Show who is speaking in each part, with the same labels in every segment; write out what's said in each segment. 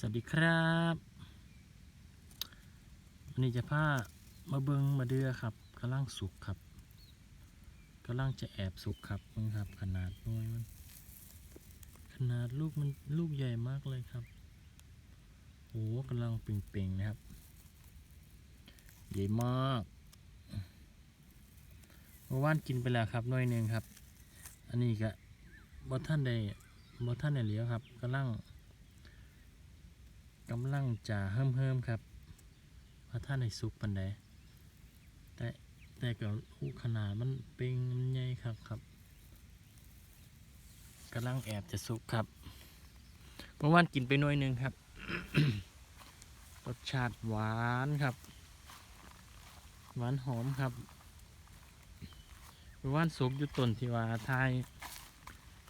Speaker 1: สวัสดีครับวันนี้จะพามาเบิงมาเดือครับกำลังสุกครับกำลังจะแอบสุกครับนี่ครับ ขนาดน้อยมัน ขนาดลูกมันลูกใหญ่มากเลยครับโอ้กำลังเป่งๆนะครับ ใหญ่มากเมื่อวานกินไปแล้วครับน้อยหนึ่งครับ อันนี้ก็บ่ท่านได้บ่ท่านได้เหลียวครับกำลัง กำลังจะเฮิมเฮิมๆครับพระท่านในซุกปันใดแต่แต่ก็หูขนาดมันเป็นมันใหญ่ครับครับกำลังแอบจะสุกครับเมื่อวานกินไปหน่วยนึงครับ รสชาติหวานครับ หวานหอมครับเมื่อวานสุกอยู่ต้นที่ว่าทาย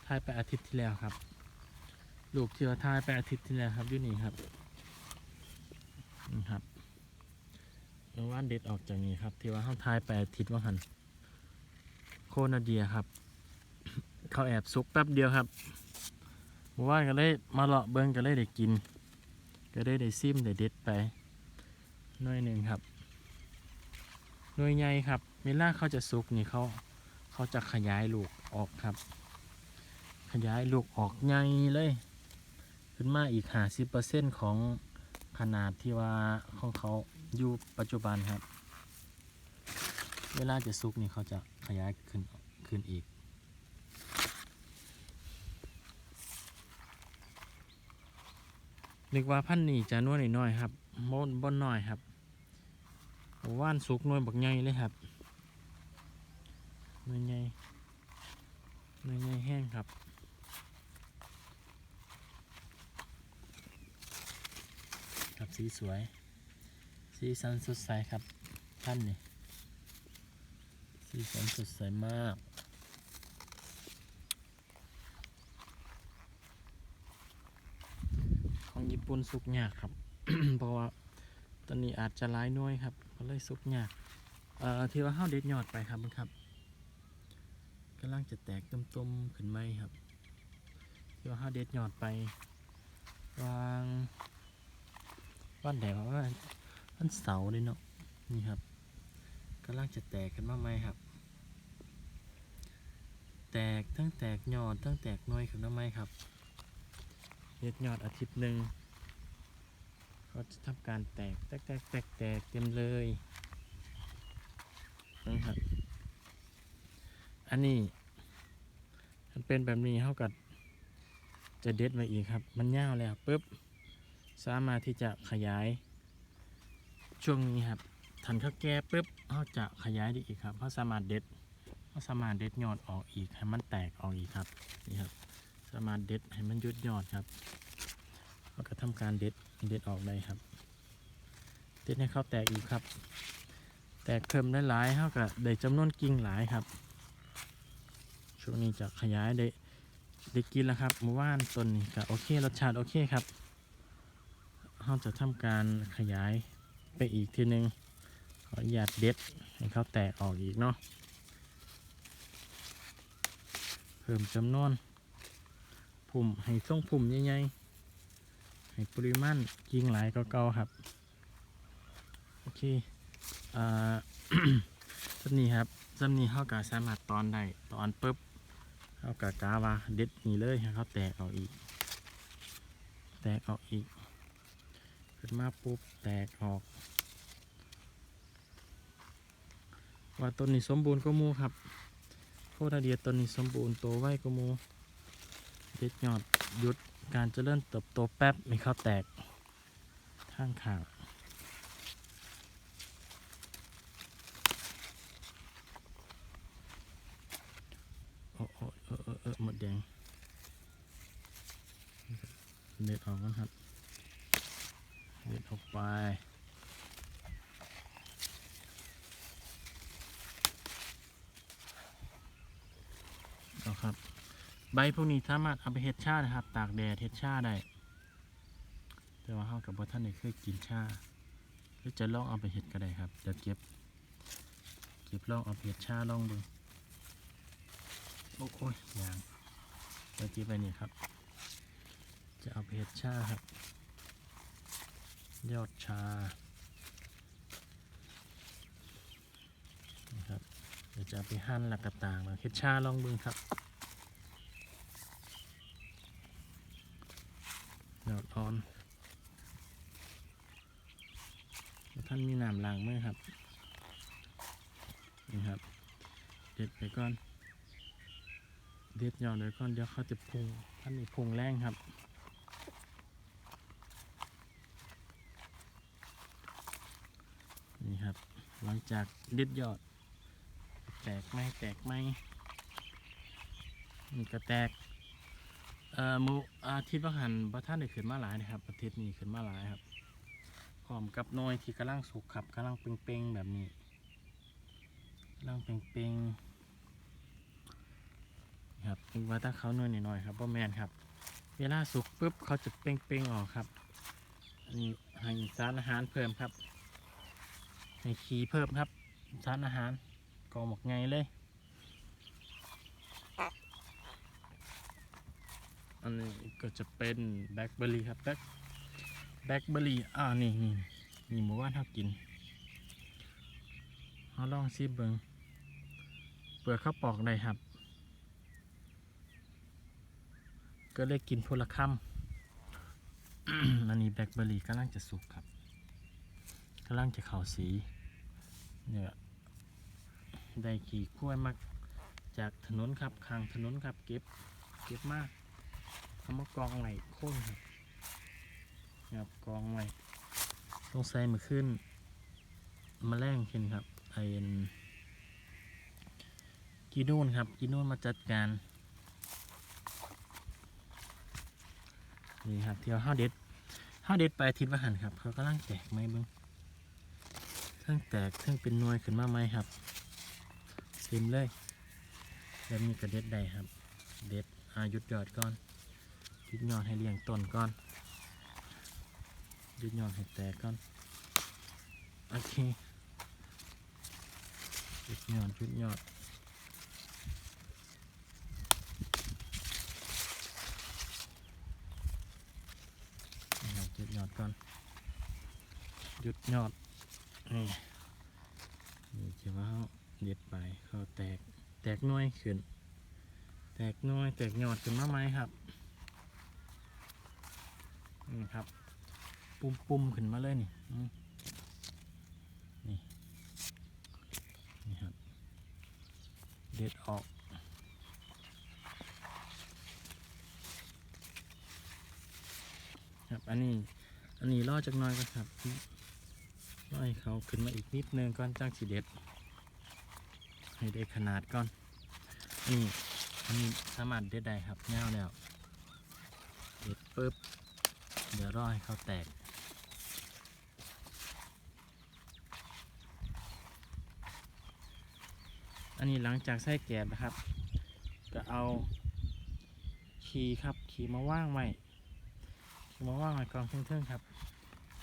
Speaker 1: ทายไปอาทิตย์ที่แล้วครับ ลูกที่ว่าทายไปอาทิตย์ที่แล้วครับอยู่นี่ครับ นี่ครับเมื่านเด็ดออกจากนี้ครับ ที่ว่าเขาทายไปอาทิตย์ว่าหันโคนาเดียครับ เขาแอบซุกแป๊บเดียวครับเมื่านก็เลยมาเลาะเบิ้งก็เลยได้กิน ก็ได้ได้ซิมได้เด็ดไปหน่วยหนึ่งครับหน่วยใหญ่ครับเวลาเขาจะซุกนี่เขาเขาจะขยายลูกออกครับ ขยายลูกออกใหญ่เลย ขึ้นมาอีกห้าสิบเปอร์เซ็นต์ของ ขนาดที่ว่าของเขาอยู่ปัจจุบันครับ เวลาจะซุกนี่เขาจะขยายขึ้นขึ้นอีก นึกว่าพันธุ์นี่จะนวลน้อยครับบนบนหน้อยครับว่านสุกนวยบักใหญ่เลยครับนวยใหญ่นวยใหญ่แห้งครับ ครับ สีสวย สีสันสดใสครับท่านนี่สีสันสดใสมากของญี่ปุ่นสุกยากครับ เพราะว่าตอนนี้อาจจะร้ายน้อยครับก็เลยสุกยากเอ่อที่ว่าห้าเด็ดยอดไปครับมันครับกำลังจะแตกต้มๆขึ้นไหมครับที่ว่าห้าเด็ดยอดไปวาง วันแดดว่าวันเสาร์เลยเนาะนี่ครับกำลังจะแตกกันมากไหมครับ แตกทั้งแตกยอดทั้งแตกน้อยขึ้นมาไหมครับเฮ็ดยอดอาทิตย์หนึ่งเขาจะทำการแตกแตกแตกแตกแตกเต็มเลยนะครับอันนี้มันเป็นแบบนี้เท่ากับจะเด็ดไว้อีกครับ มันยาวแล้วปุ๊บ สามารถที่จะขยาย ช่วงนี้ครับทันเขาแก่ปุ๊บเขาจะขยายได้อีกครับเขาสามารถเด็ดเขาสามารถเด็ดยอดออกอีกให้มันแตกออกอีกครับนี่ครับ สามารถเด็ดให้มันยุดยอดครับเขาก็ทำการเด็ดเด็ดออกได้ครับ เด็ดให้เขาแตกอีกครับ แตกเพิ่มได้หลายๆเขาก็ได้จำนวนกิ่งหลายครับ ช่วงนี้จะขยายได้ได้กินแล้วครับเมื่อวานต้นนี้ก็โอเครสชาติโอเคครับ เราจะทำการขยายไปอีกทีหนึ่งขออนุญาตเด็ดให้เขาแตกออกอีกเนาะเพิ่มจำนวนพุ่มให้ทรงพุ่มใหญ่ๆให้ปริมาณกิ่งหลายก็เก่าๆครับ โอเคอ่าสำนี้ครับสำนี้เขาก็สามารถตอนได้ตอนปุ๊บเขาก็กาว่าเด็ดนี่เลยให้เขาแตกออกอีก แตกออกอีก ขึ้นมาปุ๊บแตกออก ว่าต้นนี้สมบูรณ์ก็มูครับโคตรเดียต้นนี้สมบูรณ์โตไวก็มูเด็ดยอดหยุดการเจริญเติบโตแป๊บมีข้าวแตกข้างข่างโอ้โอ้เออเออเออหมดแดงเด็ดออกกันครับ เด็ดออกไปเอาครับ ใบพวกนี้สามารถเอาไปเฮ็ดชานะครับ ตากแดดเฮ็ดชาได้ แต่ว่าเฮากับพ่ท่านได้เคยกินชาหรือจะลองเอาไปเฮ็ดก็ได้ครับเดี๋ยวเก็บ เก็บลองเอาไปเฮ็ดชาลองดูโอ้โอ้ยยางเดี๋ยวเก็บไปนี่ครับ จะเอาไปเฮ็ดชาครับ ยอดชานะครับเดี๋ยวจะไปหั่นแล้วก็ต่างแล้วเฮ็ดชาลองบิ่งครับยอดอ่อนท่านมีน้ำล้างมือครับนี่ครับ เด็ดไปก่อน เด็ดยอดเลยก่อนเดี๋ยวเขาจะพุงท่านมีพุงแรงครับ นี่ครับ หลังจากเด็ดยอด แตกไหมแตกไหมมันก็แตกเอ่อมูอาทิตย์ว่าหันพระท่านได้ขึ้นมาหลายนะครับอาทิตย์นี้ขึ้นมาหลายครับพร้อมกับน้อยที่กำลังสุกครับกำลังเป่งๆแบบนี้กำลังเป่งๆนะครับว่าถ้าเขาหน่อยหน่อยๆครับพ่อแมนครับ เวลาสุกปุ๊บเขาจะเป่งๆออกครับอันนี้ให้สารอาหารเพิ่มครับ ให้ขีเพิ่มครับสารอาหารกองหมกไงเลย อันนี้ก็จะเป็นแบล็คเบอร์รี่ครับแบล็คแบล็คเบอร์รี่อ่านี่นี่นี่หมูว่านเขากินเขาลองซิเบิงเปลือกข้าวปอกได้ครับ ก็เลยกินพละคำอันนี้แบล็คเบอร์รี่กำลังจะสุกครับกำลังจะเข่าสี เนี่ยได้ขี่กล้วยมาจากถนนครับข้างถนนครับเก็บเก็บมากเอามากองไหลโค่นครับครับกองไหลต้องใส่มาขึ้นมาแรงขึ้นครับไอ้นกีนูนครับกีนูนมาจัดการนี่ครับเที่ยวห้าเด็ดห้าเด็ดไปอาทิตย์ว่าหันครับเขากำลังแตกไหมเบิ้ง เครื่องแตกเครื่องเป็นนวยขึ้นมาไหมครับเต็มเลยแล้วมีกระเด็ดใดครับ เด็ดอายุดยอดก่อนยุดยอดให้เลี้ยงต้นก่อนยุดยอดให้แตกก่อนโอเคยุดยอดยุดยอดยุดยอดก่อนยุดยอด นี่นี่จะว่าเขาเด็ดไปเขาแตกแตกน้อยขึ้น แตกน้อย แตกยอดขึ้นมาไหมครับนี่ครับ ปุ่มปุ่มขึ้นมาเลยนี่นี่นี่ครับเด็ดออกครับอันนี้อันนี้รอจากน้อยก็ครับ ให้เขาขึ้นมาอีกนิดนึงก่อนจ้างสีเด็ด ให้ได้ขนาดก่อน นี่อันนี้สามารถเด็ดได้ครับเงาวแล้วเด็ดปุ๊บ เดี๋ยวรอให้เขาแตกอันนี้หลังจากใส่แกบนะครับ ก็เอาขีครับขีมาว่างไว้ขีมาว่างไว้กองเทิงๆครับ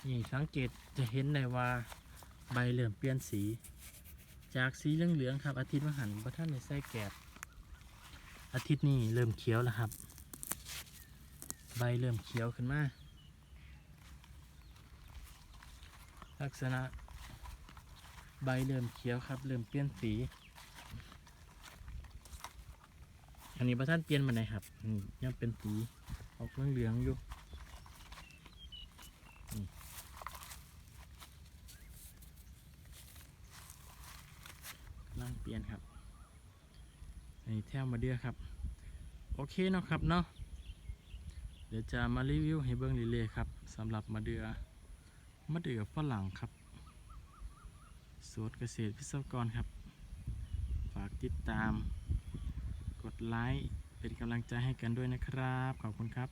Speaker 1: นี่สังเกตจะเห็นได้ว่าใบเริ่มเปลี่ยนสี จากสีเหลืองๆครับ อาทิตย์มหันต์พระท่านในใส่แกบอาทิตย์นี้เริ่มเขียวแล้วครับ ใบเริ่มเขียวขึ้นมาลักษณะใบเริ่มเขียวครับ เริ่มเปลี่ยนสี อันนี้พระท่านเปลี่ยนมาไหนครับยังเป็นสีออกเหลืองๆอยู่นี่กำลังเปลี่ ยนครับอันนี้แถวมาเดือครับ โอเคเนาะครับเนาะเดี๋ยวจะมารีวิวให้เบิ้งเรื่อยๆครับสำหรับมะเดือมะเดือฝรั่งครับสวนเกษตรพิศวกรครับ ฝากติดตาม กดไลค์เป็นกำลังใจให้กันด้วยนะครับ ขอบคุณครับ